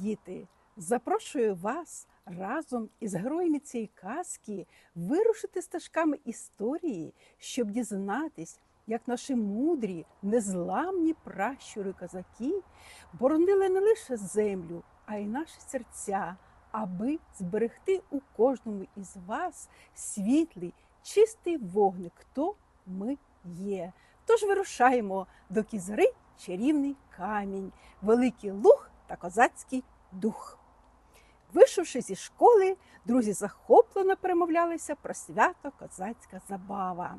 Діти, запрошую вас разом із героями цієї казки вирушити стежками історії, щоб дізнатись, як наші мудрі, незламні пращури козаки боронили не лише землю, а й наші серця, аби зберегти у кожному із вас світлий, чистий вогник, хто ми є. Тож вирушаємо до кізри чарівний камінь, великий луг та козацький дух. Вийшовши зі школи, друзі захоплено перемовлялися про свято козацька забава.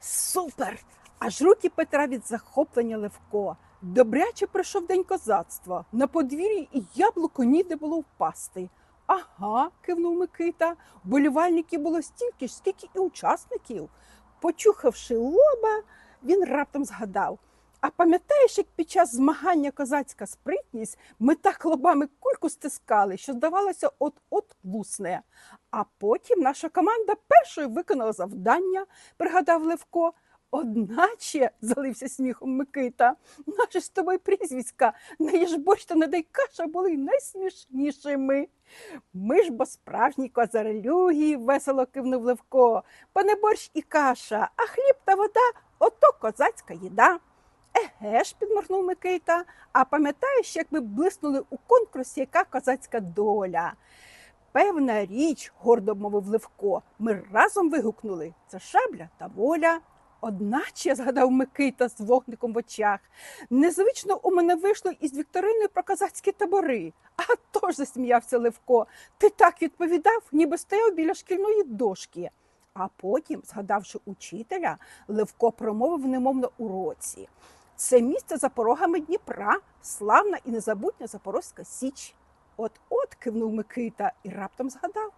Супер! Аж руки Петра від захоплення Левко. Добряче прийшов день козацтва. На подвір'ї і яблуко ніде було впасти. Ага, кивнув Микита. Болівальників було стільки ж, скільки і учасників. Почухавши лоба, він раптом згадав. А пам'ятаєш, як під час змагання козацька спритність ми так лобами кульку стискали, що здавалося, от-от лусне. А потім наша команда першою виконала завдання, пригадав Левко. Одначе, залився сміхом Микита, наші з тобою прізвиська, не їж борщ та не дай каша були найсмішнішими. Ми ж бо справжні козарелюги, весело кивнув Левко. Пане борщ і каша, а хліб та вода ото козацька їда. Еге ж, підморгнув Микита. А пам'ятаєш, як ми блиснули у конкурсі, яка козацька доля? Певна річ, гордо мовив Левко, ми разом вигукнули це шабля та воля. Одначе, згадав Микита з вогником в очах, незвично у мене вийшло із вікториною про козацькі табори. А тож засміявся Левко. Ти так відповідав, ніби стояв біля шкільної дошки. А потім, згадавши учителя, Левко промовив немов на уроці. Це місце за порогами Дніпра, славна і незабутня Запорозька Січ. От-от кивнув Микита і раптом згадав.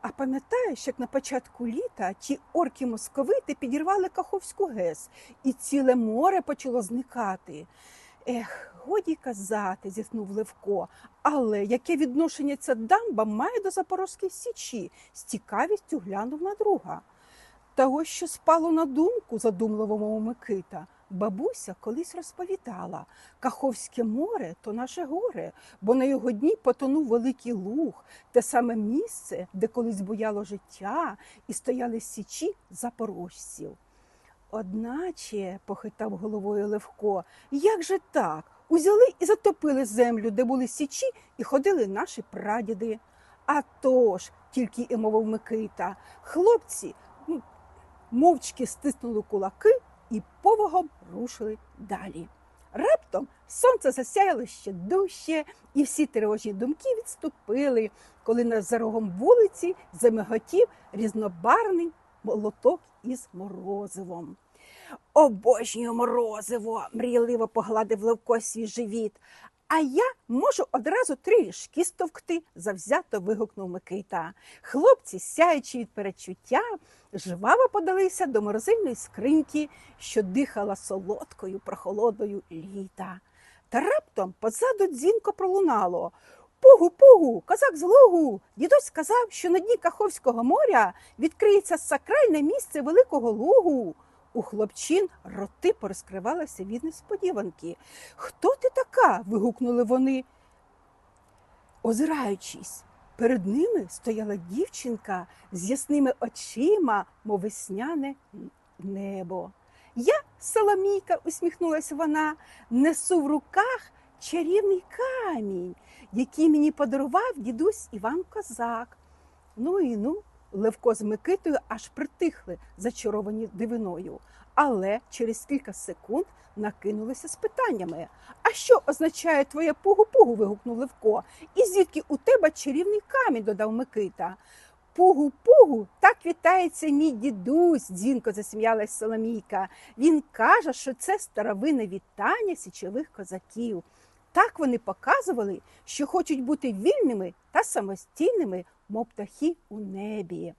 А пам'ятаєш, як на початку літа ті орки московити підірвали Каховську ГЕС, і ціле море почало зникати. Ех, годі казати, зітхнув Левко. Але яке відношення ця дамба має до Запорозької Січі? З цікавістю глянув на друга. Та ось що спало на думку, задумливо мов Микита. Бабуся колись розповідала, Каховське море то наше горе, бо на його дні потонув великий луг, те саме місце, де колись буяло життя і стояли січі запорожців. Одначе, похитав головою Левко, як же так? Узяли і затопили землю, де були січі, і ходили наші прадіди. А тож, тільки і мовив Микита, хлопці мовчки стиснули кулаки і повагом рушили далі. Раптом сонце засяяло ще дужче, і всі тривожні думки відступили, коли на за рогом вулиці замиготів різнобарний молоток із морозивом. Обожнюю морозиво, мрійливо погладив Левко свій живіт. А я можу одразу три ліжки стовкти, завзято вигукнув Микита. Хлопці, сяючи від перечуття, жваво подалися до морозильної скриньки, що дихала солодкою прохолодою літа. Та раптом позаду дзвінко пролунало. Пугу, пугу, козак з лугу. Дідусь сказав, що на дні Каховського моря відкриється сакральне місце великого лугу. У хлопчин роти порозкривалися від несподіванки. Хто ти така? вигукнули вони, озираючись. Перед ними стояла дівчинка з ясними очима, мов весняне небо. Я, Соломійка, усміхнулася вона, несу в руках чарівний камінь, який мені подарував дідусь Іван Козак. Ну і ну, Левко з Микитою аж притихли, зачаровані дивиною, але через кілька секунд накинулися з питаннями. А що означає твоє пугу-пугу? вигукнув Левко. І звідки у тебе чарівний камінь? додав Микита. Пугу-пугу, так вітається мій дідусь, дзвінко засміялась Соломійка. Він каже, що це старовинне вітання січових козаків. Так вони показували, що хочуть бути вільними та самостійними, мов птахи у небі.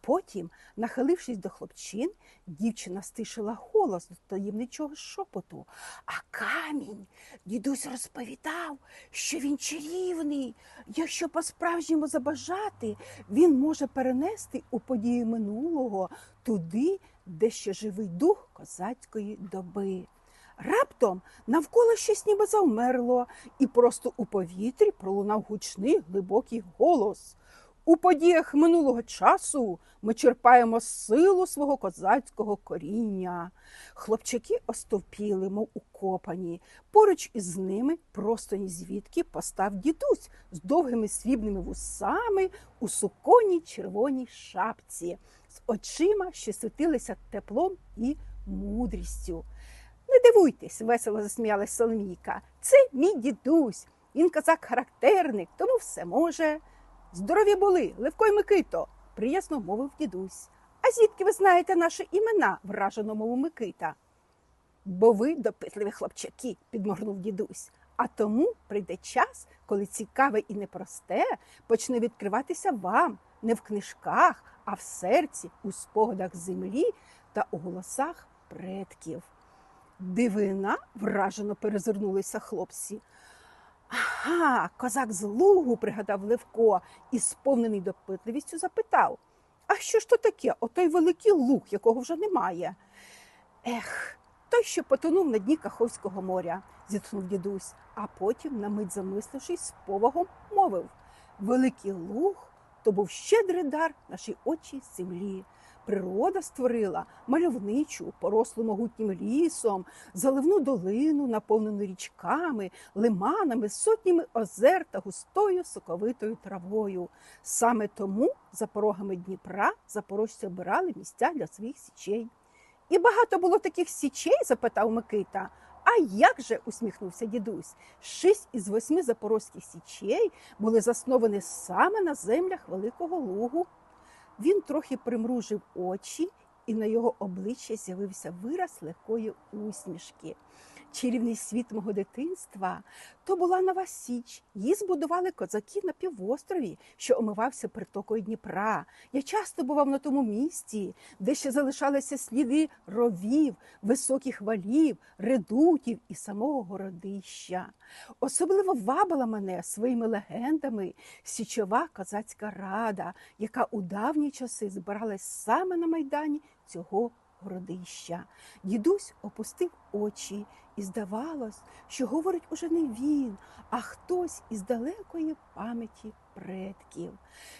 Потім, нахилившись до хлопчин, дівчина стишила голос до таємничого шепоту. А камінь дідусь розповідав, що він чарівний. Якщо по-справжньому забажати, він може перенести у події минулого туди, де ще живий дух козацької доби. Раптом навколо щось ніби завмерло, і просто у повітрі пролунав гучний глибокий голос. У подіях минулого часу ми черпаємо силу свого козацького коріння. Хлопчаки остовпіли, мов укопані. Поруч із ними, просто ні звідки, постав дідусь з довгими срібними вусами у суконій червоній шапці, з очима, що світилися теплом і мудрістю. Не дивуйтесь, весело засміялась Соломійка. Це мій дідусь. Він козак характерник, тому все може. Здорові були, Левко й Микито, приязно мовив дідусь. А звідки ви знаєте наші імена? вражено мовив Микита. Бо ви допитливі хлопчаки, підморгнув дідусь. А тому прийде час, коли цікаве і непросте почне відкриватися вам не в книжках, а в серці, у спогадах землі та у голосах предків. Дивина вражено перезирнулися хлопці. Ага, козак з лугу, пригадав Левко і, сповнений допитливістю, запитав А що ж то таке, отой великий луг, якого вже немає? Ех, той, що потонув на дні Каховського моря, зітхнув дідусь, а потім, на мить замислившись, з повагом мовив Великий луг то був щедрий дар нашій очі землі. Природа створила мальовничу, порослу могутнім лісом, заливну долину, наповнену річками, лиманами, сотнями озер та густою соковитою травою. Саме тому за порогами Дніпра запорожці обирали місця для своїх січей. І багато було таких січей? запитав Микита. А як же? усміхнувся дідусь. Шість із восьми запорозьких січей були засновані саме на землях Великого Лугу. Він трохи примружив очі, і на його обличчі з'явився вираз легкої усмішки. Чарівний світ мого дитинства то була нова Січ. Її збудували козаки на півострові, що омивався притокою Дніпра. Я часто бував на тому місці, де ще залишалися сліди ровів, високих валів, редутів і самого городища. Особливо вабила мене своїми легендами січова козацька рада, яка у давні часи збиралась саме на майдані цього городища. Дідусь опустив очі, і здавалось, що говорить уже не він, а хтось із далекої пам'яті предків.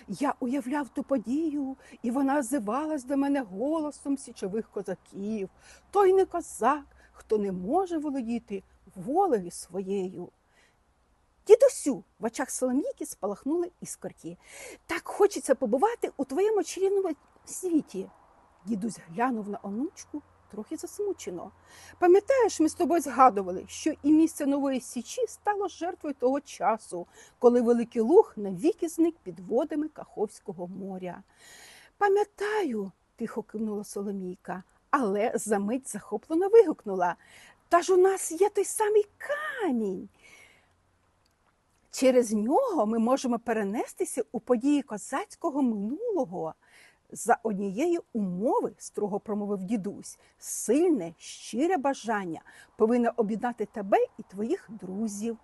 Я уявляв ту подію, і вона зивалась до мене голосом січових козаків. Той не козак, хто не може володіти волею своєю. Дідусю, в очах Соломійки спалахнули іскорки. Так хочеться побувати у твоєму чарівному світі. Дідусь глянув на онучку трохи засмучено. Пам'ятаєш, ми з тобою згадували, що і місце нової січі стало жертвою того часу, коли Великий Луг навіки зник під водами Каховського моря. Пам'ятаю, тихо кивнула Соломійка, але за мить захоплено вигукнула. Та ж у нас є той самий камінь. Через нього ми можемо перенестися у події козацького минулого. За однієї умови, строго промовив дідусь, сильне, щире бажання повинно об'єднати тебе і твоїх друзів.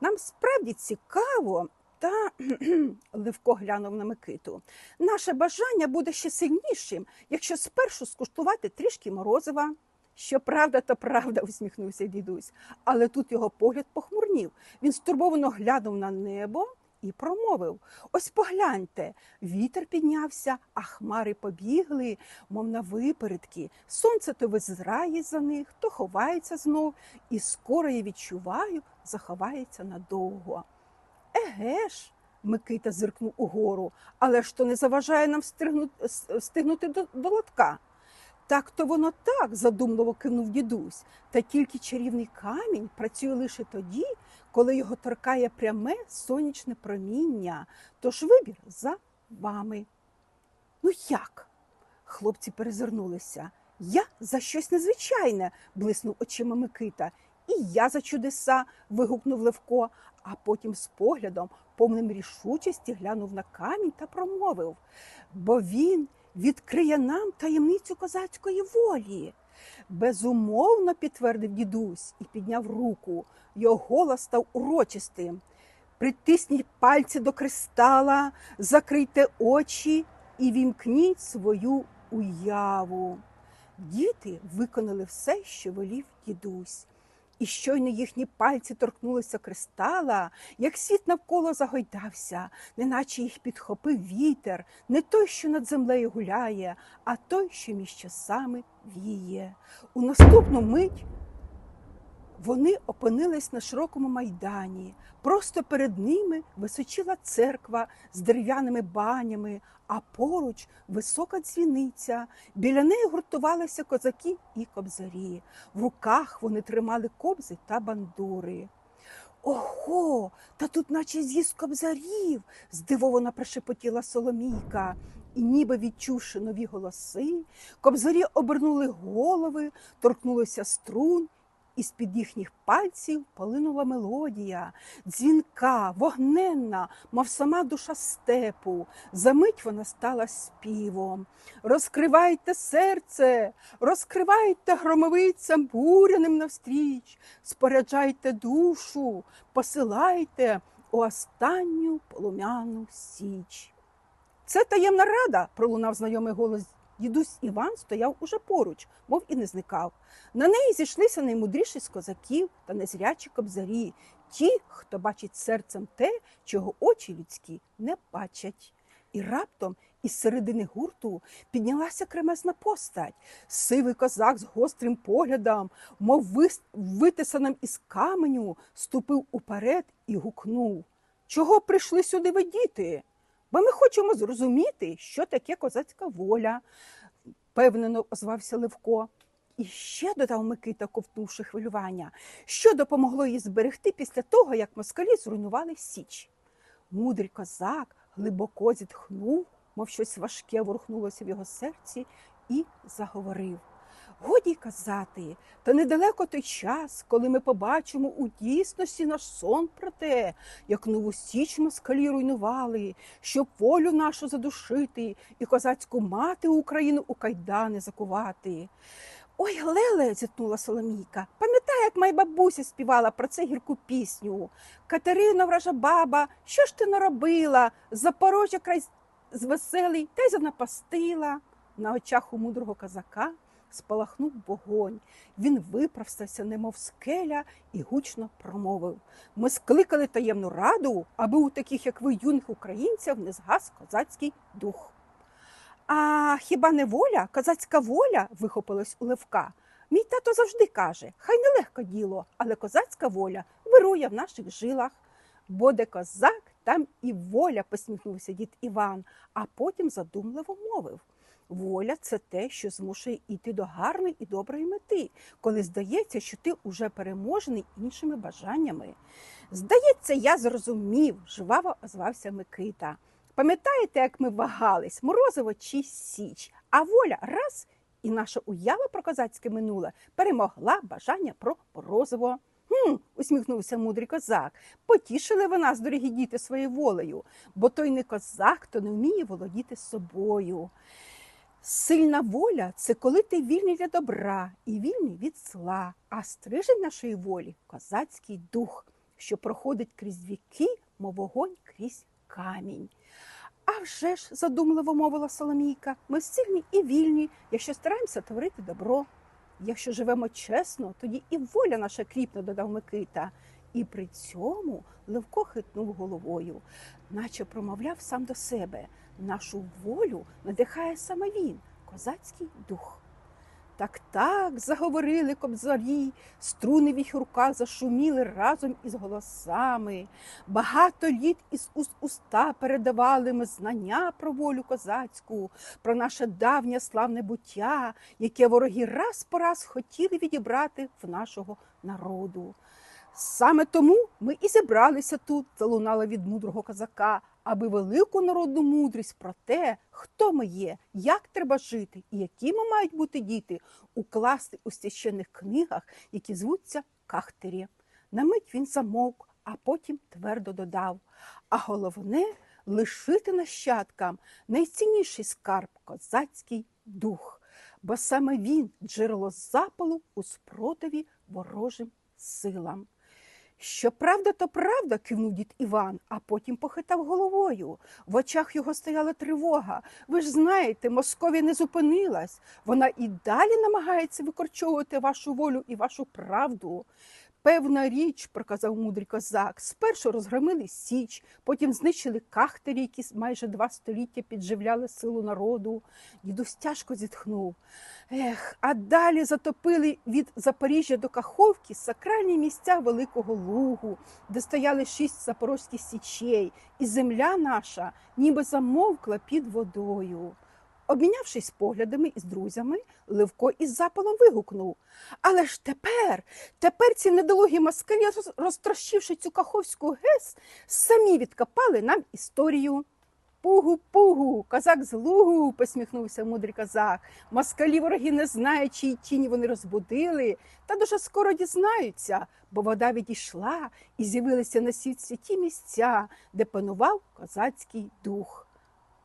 Нам справді цікаво, та Левко глянув на Микиту. Наше бажання буде ще сильнішим, якщо спершу скуштувати трішки морозива. Що правда, то правда, усміхнувся дідусь, але тут його погляд похмурнів. Він стурбовано глянув на небо і промовив Ось погляньте, вітер піднявся, а хмари побігли, мов на випередки. Сонце то визрає за них, то ховається знов, і скоро я відчуваю, заховається надовго. Еге ж, Микита зиркнув угору, але ж то не заважає нам встигнути до, до лотка. Так то воно так, задумливо кинув дідусь, та тільки чарівний камінь працює лише тоді, коли його торкає пряме сонячне проміння. Тож вибір за вами. Ну як? Хлопці перезирнулися. Я за щось незвичайне, блиснув очима Микита. І я за чудеса. вигукнув Левко, а потім з поглядом, повним рішучості, глянув на камінь та промовив. Бо він відкриє нам таємницю козацької волі. Безумовно, підтвердив дідусь і підняв руку. Його голос став урочистим. Притисніть пальці до кристала, закрийте очі і вімкніть свою уяву. Діти виконали все, що велів дідусь. І щойно їхні пальці торкнулися кристала, як світ навколо загойдався, неначе їх підхопив вітер, не той, що над землею гуляє, а той, що між часами віє. У наступну мить вони опинились на широкому майдані. Просто перед ними височила церква з дерев'яними банями, а поруч висока дзвіниця. Біля неї гуртувалися козаки і кобзарі. В руках вони тримали кобзи та бандури. Ого, та тут наче з'їзд кобзарів, здивовано прошепотіла Соломійка. І ніби відчувши нові голоси, кобзарі обернули голови, торкнулися струн, і з-під їхніх пальців полинула мелодія, дзвінка, вогненна, мов сама душа степу. Замить вона стала співом. Розкривайте серце, розкривайте громовицям буряним навстріч, споряджайте душу, посилайте у останню полум'яну січ. Це таємна рада, пролунав знайомий голос. Дідусь Іван стояв уже поруч, мов і не зникав. На неї зійшлися наймудріші з козаків та незрячі кобзарі, ті, хто бачить серцем те, чого очі людські не бачать. І раптом із середини гурту піднялася кремезна постать, сивий козак з гострим поглядом, мов витисаним із каменю, ступив уперед і гукнув Чого прийшли сюди ви діти? Бо ми хочемо зрозуміти, що таке козацька воля, впевнено озвався Левко. І ще додав Микита, ковтнувши хвилювання, що допомогло їй зберегти після того, як москалі зруйнували Січ. Мудрий козак глибоко зітхнув, мов щось важке ворухнулося в його серці, і заговорив. Годі казати, та недалеко той час, коли ми побачимо у дійсності наш сон про те, як нову січ москалі руйнували, щоб волю нашу задушити і козацьку мати Україну у кайдани закувати. Ой, Леле, зітнула Соломійка, пам'ятаю, як моя бабуся співала про це гірку пісню. Катерино, вража баба, що ж ти наробила? Запорожжя край звеселий, та й занапастила. На очах у мудрого козака спалахнув вогонь. Він виправстався, немов скеля, і гучно промовив. Ми скликали таємну раду, аби у таких, як ви, юних українців, не згас козацький дух. А хіба не воля, козацька воля? вихопилось у Левка. Мій тато завжди каже, хай нелегко діло, але козацька воля вирує в наших жилах. Бо де козак, там і воля, посміхнувся дід Іван, а потім задумливо мовив. Воля це те, що змушує йти до гарної і доброї мети, коли здається, що ти уже переможений іншими бажаннями. Здається, я зрозумів, жваво озвався Микита. Пам'ятаєте, як ми вагались, морозиво чи січ, а воля раз і наша уява про козацьке минуле перемогла бажання про морозиво. Хм, усміхнувся мудрий козак. Потішили ви нас, дорогі діти, своєю волею, бо той не козак, хто не вміє володіти собою. Сильна воля це коли ти вільний для добра і вільний від зла, а стрижень нашої волі козацький дух, що проходить крізь віки, мов вогонь крізь камінь. А вже ж, задумливо мовила Соломійка, ми сильні і вільні, якщо стараємося творити добро. Якщо живемо чесно, тоді і воля наша кріпне, додав Микита. І при цьому Левко хитнув головою, наче промовляв сам до себе. Нашу волю надихає саме він, козацький дух. Так так заговорили кобзарі, струни в руках зашуміли разом із голосами. Багато літ із уст уста передавали ми знання про волю козацьку, про наше давнє славне буття, яке вороги раз по раз хотіли відібрати в нашого народу. Саме тому ми і зібралися тут, залунало від мудрого козака, аби велику народну мудрість про те, хто ми є, як треба жити і якими мають бути діти, укласти у священних книгах, які звуться кахтері. На мить він замовк, а потім твердо додав. А головне лишити нащадкам найцінніший скарб козацький дух, бо саме він джерело запалу у спротиві ворожим силам. Що правда, то правда, кивнув дід Іван, а потім похитав головою. В очах його стояла тривога. Ви ж знаєте, Московія не зупинилась. Вона і далі намагається викорчовувати вашу волю і вашу правду. Певна річ, проказав мудрий козак, спершу розгромили Січ, потім знищили кахтері, які майже два століття підживляли силу народу. Дідусь тяжко зітхнув. Ех, а далі затопили від Запоріжжя до Каховки сакральні місця Великого Лугу, де стояли шість запорозьких січей, і земля наша ніби замовкла під водою. Обмінявшись поглядами із друзями, Левко із запалом вигукнув. Але ж тепер, тепер ці недолугі москалі, розтрощивши цю Каховську ГЕС, самі відкопали нам історію. Пугу, пугу, козак з лугу, посміхнувся мудрий козак. Москалі вороги не знають, чиї тіні вони розбудили, та дуже скоро дізнаються, бо вода відійшла і з'явилися на світі ті місця, де панував козацький дух.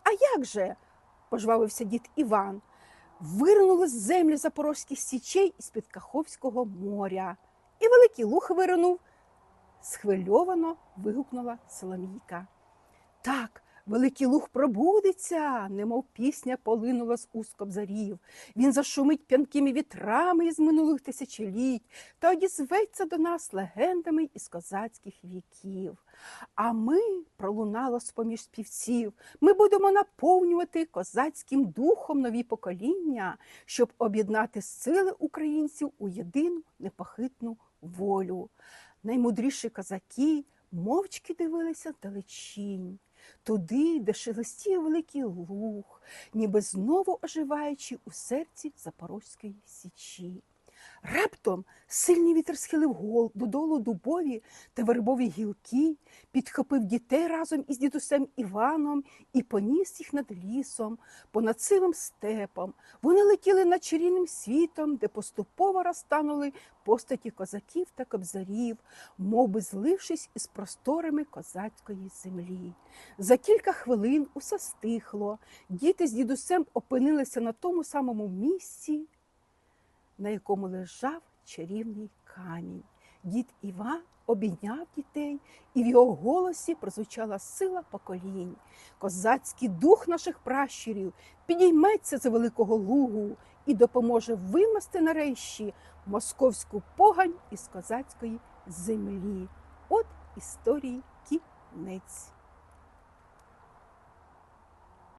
А як же? Пожвавився дід Іван. Виринули з землі запорозьких січей із-під Каховського моря. І великий луг виринув. Схвильовано вигукнула Соломійка. Так, великий луг пробудеться, немов пісня полинула з уст кобзарів. Він зашумить п'янкими вітрами із минулих тисячоліть та одізветься до нас легендами із козацьких віків. А ми, пролунало з-поміж співців, ми будемо наповнювати козацьким духом нові покоління, щоб об'єднати сили українців у єдину непохитну волю. Наймудріші козаки мовчки дивилися вдалечінь, туди, де шелестів великий луг, ніби знову оживаючи у серці Запорозької січі. Раптом сильний вітер схилив гол додолу дубові та вербові гілки, підхопив дітей разом із дідусем Іваном і поніс їх над лісом, понад сивим степом. Вони летіли над чарівним світом, де поступово розтанули постаті козаків та кобзарів, мов би злившись із просторами козацької землі. За кілька хвилин усе стихло. Діти з дідусем опинилися на тому самому місці, на якому лежав чарівний камінь. Дід Іван обійняв дітей, і в його голосі прозвучала сила поколінь. Козацький дух наших пращурів підійметься з великого лугу і допоможе вимести нарешті московську погань із козацької землі. От історії кінець.